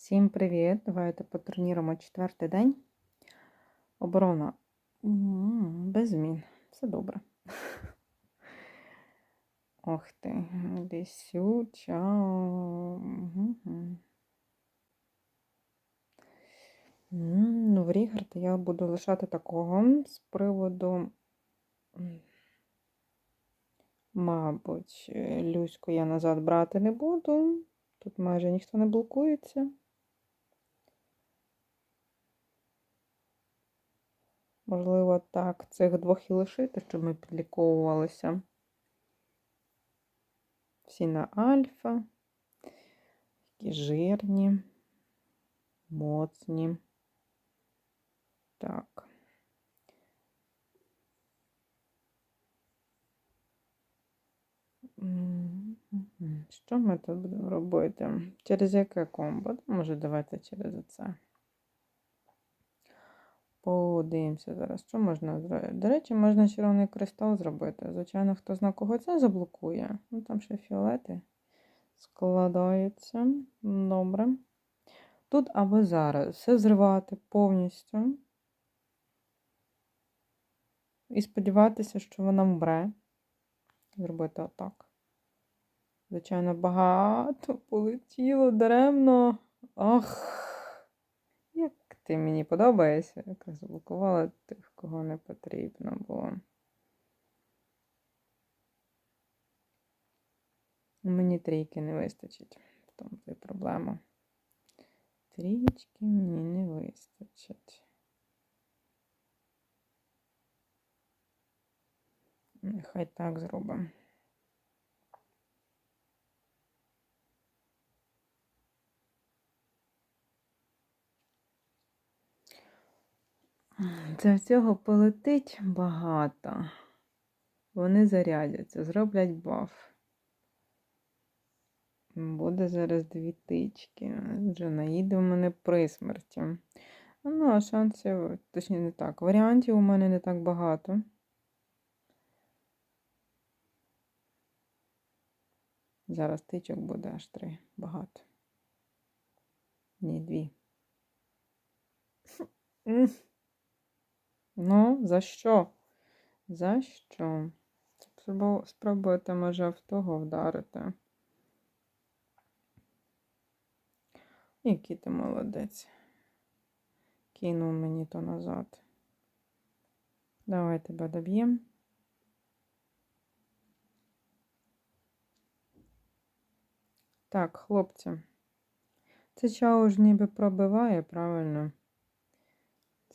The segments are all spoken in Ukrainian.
Всім привіт! Давайте по турнірам четвертий день. Оборона без змін. Все добре. Ох ти, лісюча. Мгм. М, Ну, в Рігард я буду лишати такого з приводу. Мабуть, е, Люську я назад брати не буду. Тут майже ніхто не блокується. Можливо, так, цих двох і лишити, щоб ми підліковувалися. Всі на альфа. Такі жирні, моцні. Так. Що ми тут будемо робити? Через яке комбо? Може, давайте через це. Подивимося зараз, що можна зробити. До речі, можна червоний кристал зробити. Звичайно, хто зна кого це заблокує. Ну, там ще фіолети складаються. Добре. Тут або зараз все зривати повністю. І сподіватися, що вона вмре. Зробити отак. Звичайно, багато полетіло даремно. Ах. Ти мені подобаєшся, як заблокувала тих, кого не потрібно було. Мені трійки не вистачить. В тому то й проблема. Трічки мені не вистачить. Нехай так зробимо. Це всього полетить багато. Вони зарядяться, зроблять баф. Буде зараз дві тички. Вже наїде у мене при смерті. Ну, а шансів, точніше не так. Варіантів у мене не так багато. Зараз тичок буде аж три. Багато. Ні, дві. Ну, за що? За що? Спробуйте, може, в того вдарити. Який ти молодець. Кинув мені то назад. Давай тебе доб'ємо. Так, хлопці. Це чао ж ніби пробиває, правильно?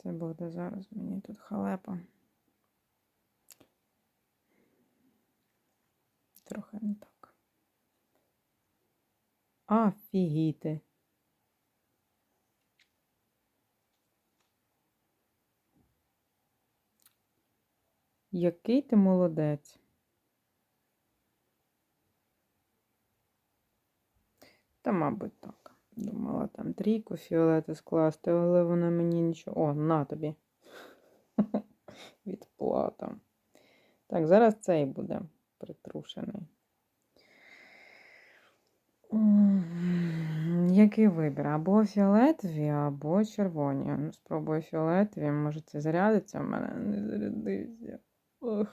Це буде зараз мені тут халепа. Трохи не так. Афігіти. Який ти молодець. Та, мабуть, так. Думала там трійку фіолети скласти, але вона мені нічого. О, на тобі. Відплата. Так, зараз цей буде притрушений. Який вибір? Або фіолетові, або червоні. Ну, спробую фіолетові, може це зарядиться в мене, не зарядився. Ох.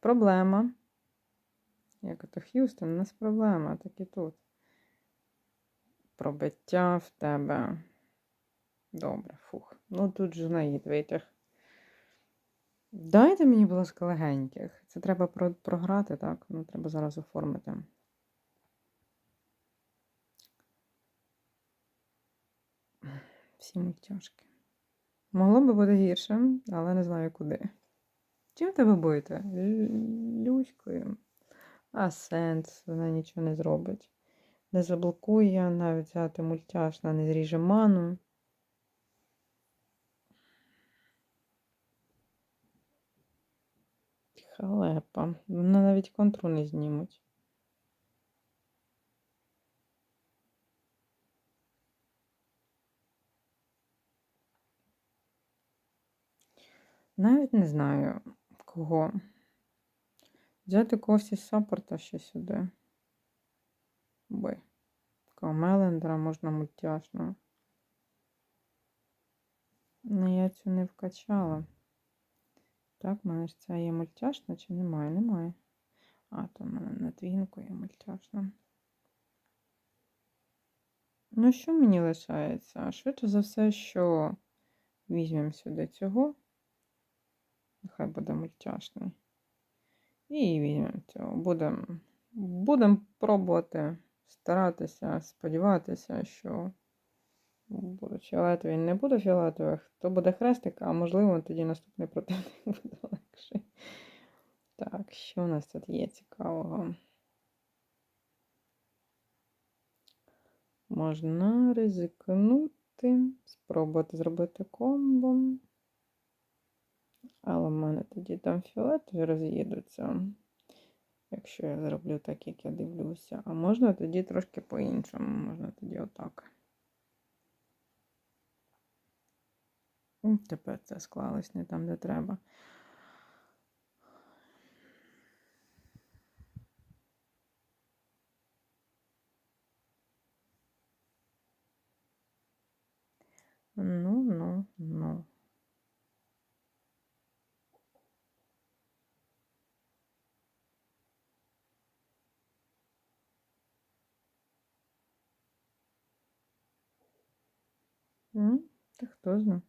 Проблема. Як ото Х'юстон, у нас проблема, так і тут. Пробиття в тебе. Добре, фух. Ну тут же наїд витяг. Дайте мені, будь ласка, легеньких. Це треба про- програти, так? Ну, треба зараз оформити. Всі мультяшки. Могло би бути гірше, але не знаю куди. Чим тебе будете? Люською. А сенс, вона нічого не зробить. Не заблокує, навіть взяти мультяш, вона не зріже ману. Халепа. Вона навіть контру не знімуть. Навіть не знаю кого. Взяти когось із саппорта ще сюди. Би. будь-якого мелендера, можна мультяшного. Ну, я цю не вкачала. Так, в мене ж ця є мультяшна чи немає? Немає. А, то в мене на твінку є мультяшна. Ну, що мені лишається? Швидше за все, що візьмемо сюди цього. Нехай буде мультяшний. І візьмемо. Будемо будем пробувати старатися, сподіватися, що буде фіолетовий. Не буде фіолетових, то буде хрестик, а можливо, тоді наступний противник буде легший. Так, що у нас тут є цікавого? Можна ризикнути, спробувати зробити комбо. Але в мене тоді там фіолетові роз'їдуться. Якщо я зроблю так, як я дивлюся. А можна тоді трошки по-іншому, можна тоді отак. Тепер це склалось не там, де треба. Ну, ну, ну. Ну, та хто знає.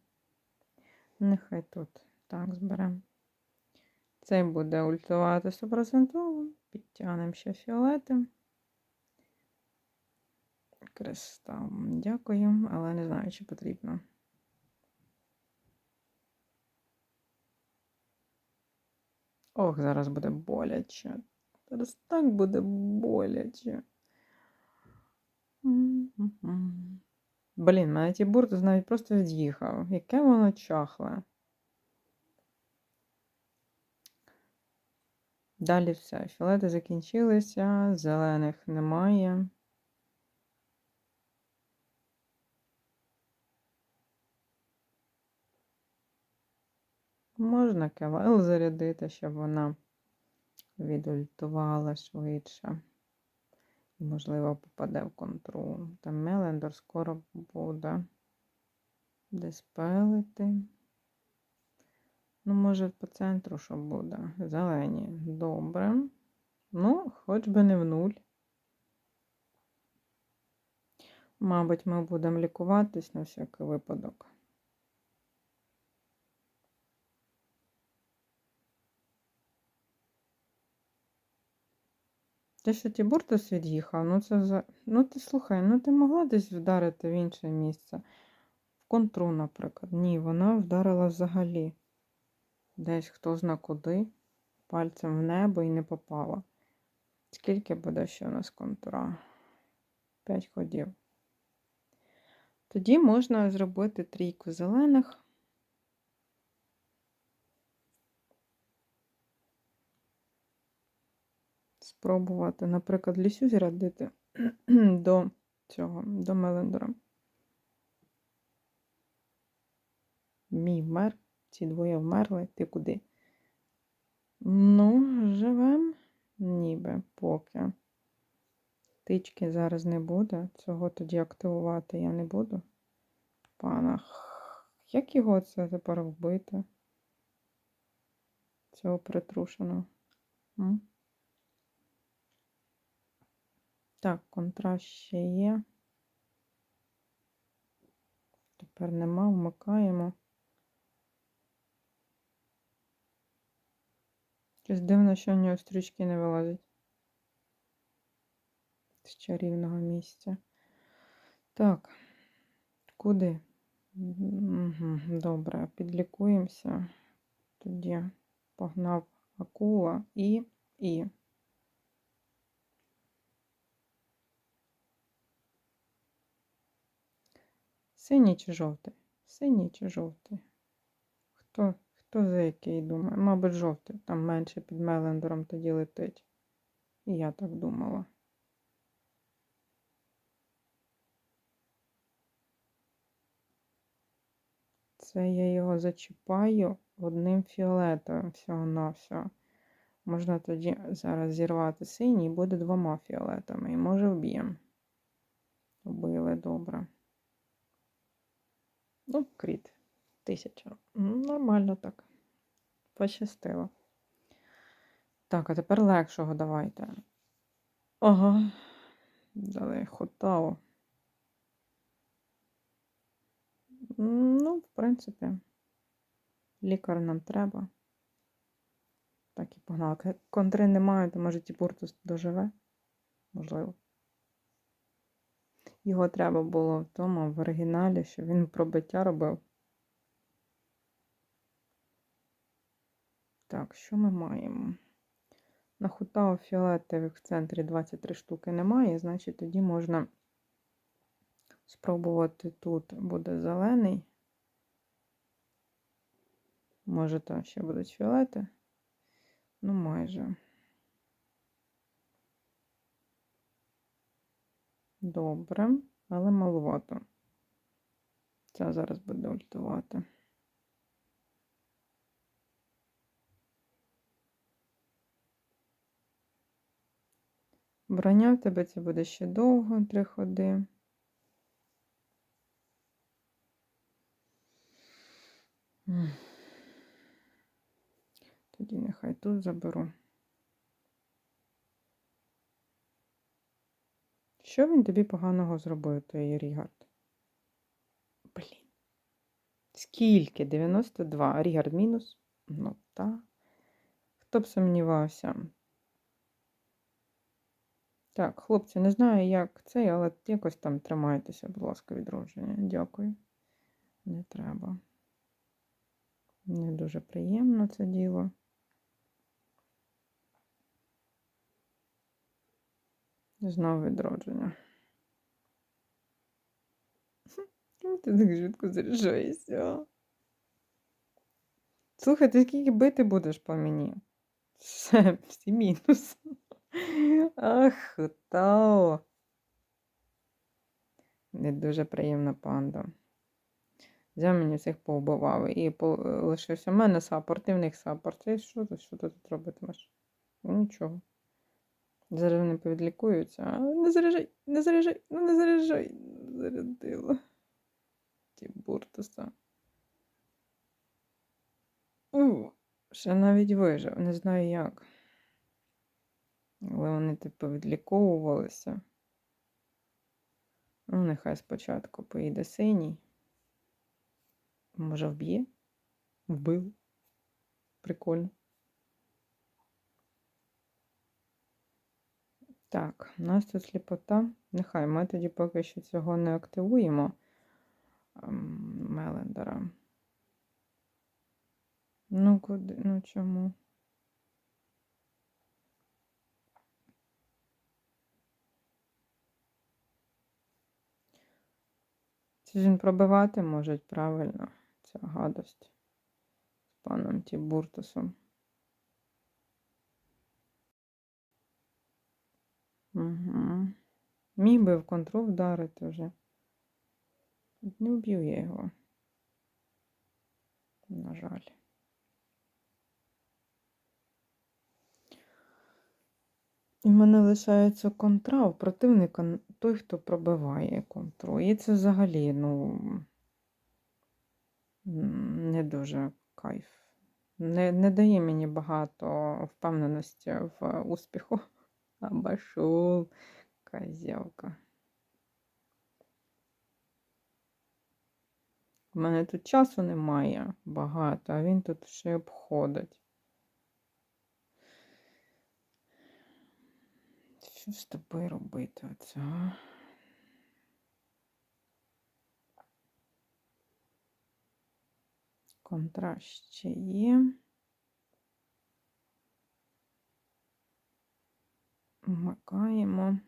Нехай тут так зберемо. Цей буде ультувати 100%. Підтягнемо ще фіолети. Кристал. Дякую, але не знаю, чи потрібно. Ох, зараз буде боляче. Зараз так буде боляче. Блін, мене ті буртус навіть просто від'їхав. Яке воно чахле. Далі все. Філети закінчилися, зелених немає. Можна кевел зарядити, щоб вона відультувала швидше. І, можливо, попаде в контру. Там Мелендор скоро буде десь пелити. Ну, може, по центру що буде? Зелені. Добре. Ну, хоч би не в нуль. Мабуть, ми будемо лікуватись на всякий випадок. Те, що Тібуртус від'їхав, ну це за. Ну ти слухай, ну ти могла десь вдарити в інше місце. В контру, наприклад. Ні, вона вдарила взагалі. Десь хто зна куди, пальцем в небо і не попала. Скільки буде ще у нас контура? П'ять ходів. Тоді можна зробити трійку зелених. Спробувати, наприклад, лісю зрядити до цього, до Мелендора. Мій вмер, ці двоє вмерли, ти куди? Ну, живем, ніби поки. Тички зараз не буде. Цього тоді активувати я не буду. Панах. Як його це тепер вбити? Цього притрушеного? Так, контраст ще є. Тепер нема, вмикаємо. Щось дивно, що в нього стрічки не вилазять з чарівного місця. Так, куди? Угу, Добре, підлікуємося. Тоді погнав акула і і. Синій чи жовтий? Синій чи жовтий? Хто хто за який думає? Мабуть, жовтий. Там менше під Мелендером тоді летить. І я так думала. Це я його зачіпаю одним фіолетовим всього-навсього. Можна тоді зараз зірвати синій буде двома фіолетами. І може вб'ємо. Убили добре. Ну, кріт. Тисяча. Нормально так. Пощастило. Так, а тепер легшого давайте. Ага. Дали хотау. Ну, в принципі, лікар нам треба. Так і погнали. Контри немає, то може Тібуртус доживе? Можливо. Його треба було в тому в оригіналі, що він пробиття робив. Так, що ми маємо? На хутао фіолетових в центрі 23 штуки немає, значить тоді можна спробувати тут буде зелений. Може, там ще будуть фіолети. Ну, майже. Добре, але маловато. Це зараз буде ультувати. Броня в тебе це буде ще довго, три ходи. Тоді нехай тут заберу. Що він тобі поганого зробив, той Рігард? Блін. Скільки? 92. Рігард мінус? Ну, так. Хто б сумнівався? Так, хлопці, не знаю, як цей, але якось там тримайтеся, будь ласка, відродження. Дякую. Не треба. Не дуже приємно це діло. Знову відродження. Ти так швидко заряджаєшся? Слухай, ти скільки бити будеш по мені? Все, всі мінус. Ах, Тао. Не дуже приємна панда. Взяв мені всіх повбивав. І лишився в мене саппорт, і в них саппорт. І що що ти тут робитимеш? Ну, нічого. Зараз вони повідлікуються. А, Не заряджай, не заряджай, ну не заряджай. Зарядила. Ті буртуса. Ще навіть вижив, не знаю як. Але вони типу відліковувалися. Ну, нехай спочатку поїде синій. Може, вб'є? Вбив. Прикольно. Так, у нас тут сліпота. Нехай ми тоді поки що цього не активуємо. ем, Мелендера. Ну, куди? Ну чому? Це ж він пробивати може правильно, ця гадость з паном Тібуртусом. Угу. Міг би в контру вдарити вже. Не вб'ю я його. На жаль. І в мене лишається контра, у противника той, хто пробиває контру. І це взагалі, ну, не дуже кайф. Не, не дає мені багато впевненості в успіху. Обошел, козявка. У мене тут часу немає багато, а він тут ще обходить. Що з тобою робити оце? а? Контраст ще є. Вмикаємо.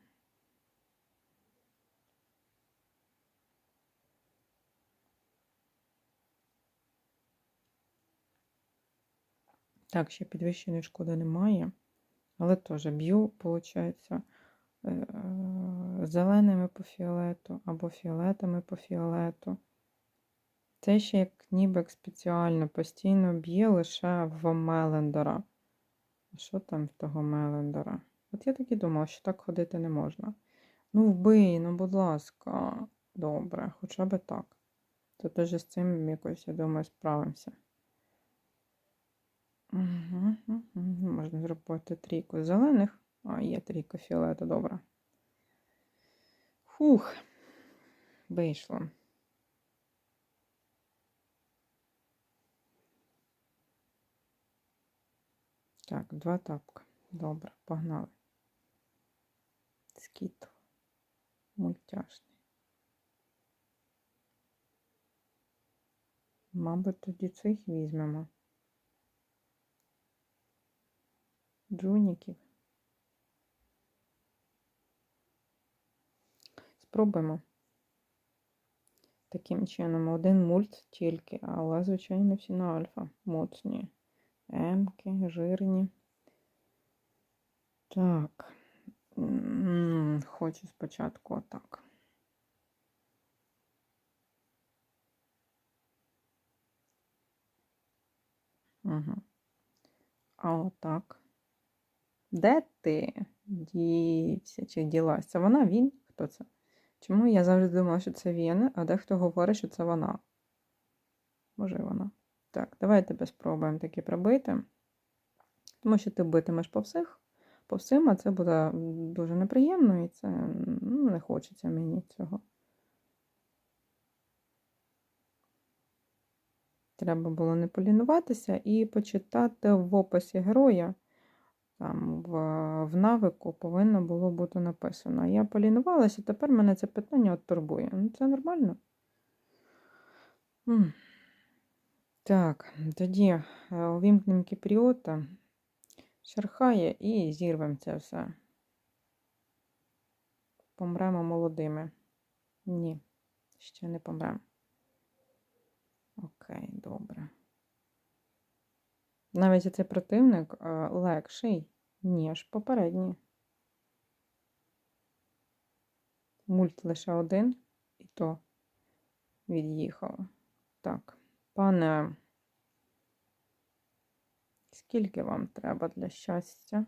Так, ще підвищеної шкоди немає, але теж б'ю, виходить, зеленими по фіолету або фіолетами по фіолету. Це ще як ніби спеціально постійно б'є лише в Мелендера. А що там в того Мелендера? От я так і думала, що так ходити не можна. Ну, вбий, ну, будь ласка. Добре, хоча б так. То теж з цим якось, я думаю, справимося. Угу, угу. Можна зробити трійку зелених. А, є трійка фіолету, добре. Фух, вийшло. Так, два тапка. Добре, погнали. Скіт. Мультяшний. Мабуть, тоді цих візьмемо. Джуніків. Спробуємо. Таким чином, один мульт тільки, але, звичайно, всі на альфа. Моцні. Емки, жирні. Так. Хочу спочатку отак. Угу. А отак. Де ти дівся чи ділась? Це вона, він? Хто це? Чому я завжди думала, що це він, а дехто говорить, що це вона? Може, вона. Так, давай тебе спробуємо таки пробити. Тому що ти битимеш по всіх, по всім, а це буде дуже неприємно і це ну, не хочеться мені цього. Треба було не полінуватися і почитати в описі героя. Там в, в навику повинно було бути написано. Я полінувалася, тепер мене це питання от турбує. Ну, це нормально. Так, тоді е, увімкнемо кіпріота, шархає і зірвемо це все. Помремо молодими. Ні, ще не помремо. Окей, добре. Навіть цей противник е, легший, ніж попередній. Мульт лише один, і то від'їхав. Так, пане, скільки вам треба для щастя?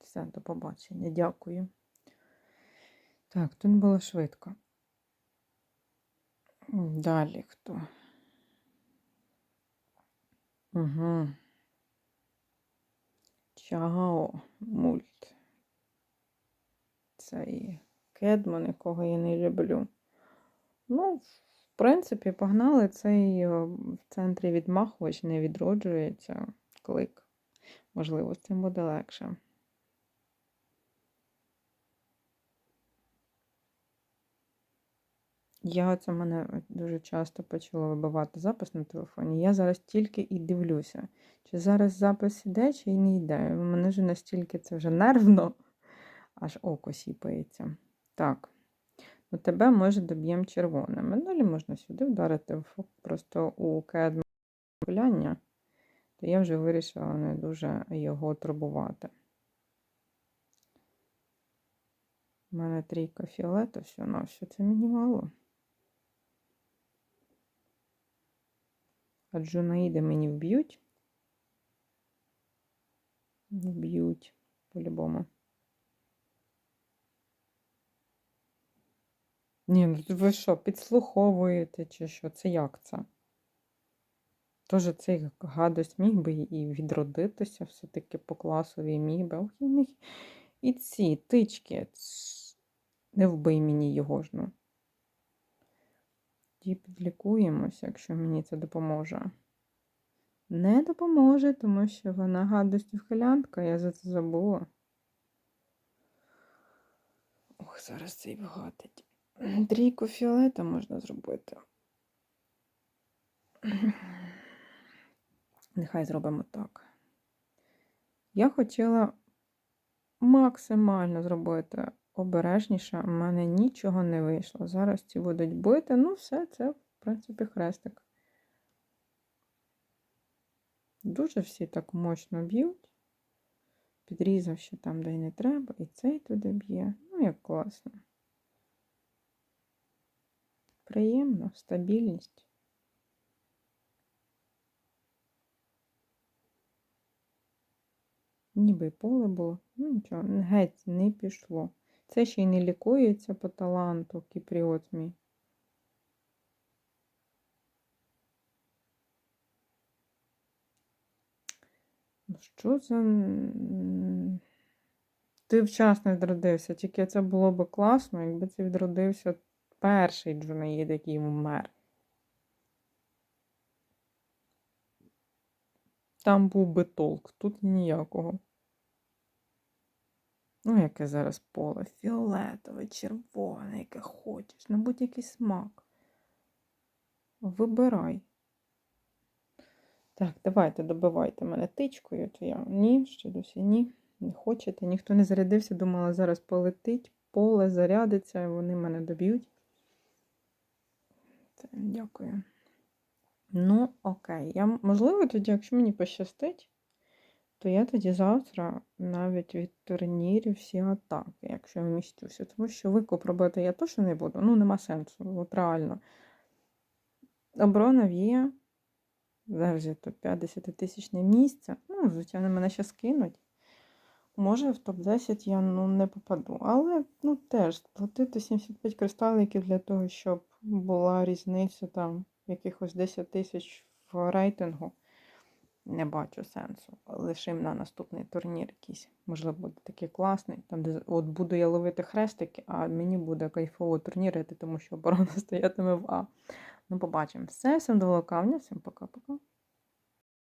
Все, до побачення. Дякую. Так, тут було швидко. Далі хто? Угу. Чао, мульт. Це і Кедман, якого я не люблю. Ну, в принципі, погнали цей в центрі відмахувач не відроджується клик. Можливо, з цим буде легше. Я це мене дуже часто почала вибивати запис на телефоні. Я зараз тільки і дивлюся, чи зараз запис іде, чи не йде. У мене вже настільки це вже нервно, аж око сіпається. Так, ну тебе може доб'ємо червоним. Далі можна сюди вдарити просто у кедмання, то я вже вирішила не дуже його турбувати. У мене трійка фіолета, все на все це мені мало. А Джунаїди мені вб'ють. Вб'ють по-любому. Ні, ну ви що, підслуховуєте чи що? Це як це? Тож цей гадость міг би і відродитися, все-таки по класовій міг би. Ох, і, ці тички. Не вбий мені його ж ну. Тоді підлікуємося, якщо мені це допоможе. Не допоможе, тому що вона гадості вхилянка, я за це забула. Ох, зараз цей вгатить. Трійку фіолета можна зробити. Нехай зробимо так. Я хотіла максимально зробити обережніше, в мене нічого не вийшло. Зараз ці будуть бити, ну, все, це, в принципі, хрестик. Дуже всі так мощно б'ють. Підрізав ще там, де й не треба, і цей туди б'є. Ну, як класно. Приємно, стабільність. Ніби поле було, ну нічого, геть не пішло. Це ще й не лікується по таланту, кіпріот мій. Ну, Що за. Ти вчасно відродився, тільки це було б класно, якби це відродився перший Джунаїд, який вмер. Там був би толк, тут ніякого. Ну, яке зараз поле? Фіолетове, червоне, яке хочеш, на будь-який смак. Вибирай. Так, давайте добивайте мене тичкою, то я ні, ще досі ні. Не хочете. Ніхто не зарядився, думала, зараз полетить, поле зарядиться, і вони мене доб'ють. Дякую. Ну, окей. Я, можливо, тоді, якщо мені пощастить, то я тоді завтра навіть від турнірів всі атаки, якщо я вмістюся. Тому що викуп робити я точно не буду. Ну, нема сенсу, от реально. Оборона є. Завжди то 50 тисячне місце. Ну, звичайно, мене ще скинуть. Може, в топ-10 я ну, не попаду. Але ну, теж платити 75 кристаликів для того, щоб була різниця там якихось 10 тисяч в рейтингу. Не бачу сенсу. Лишим на наступний турнір якийсь. Можливо, буде такий класний. Там, де от буду я ловити хрестики, а мені буде кайфово турнірити, тому що оборона стоятиме в А. Ну, побачимо. Все, всім до локавня, всім пока-пока.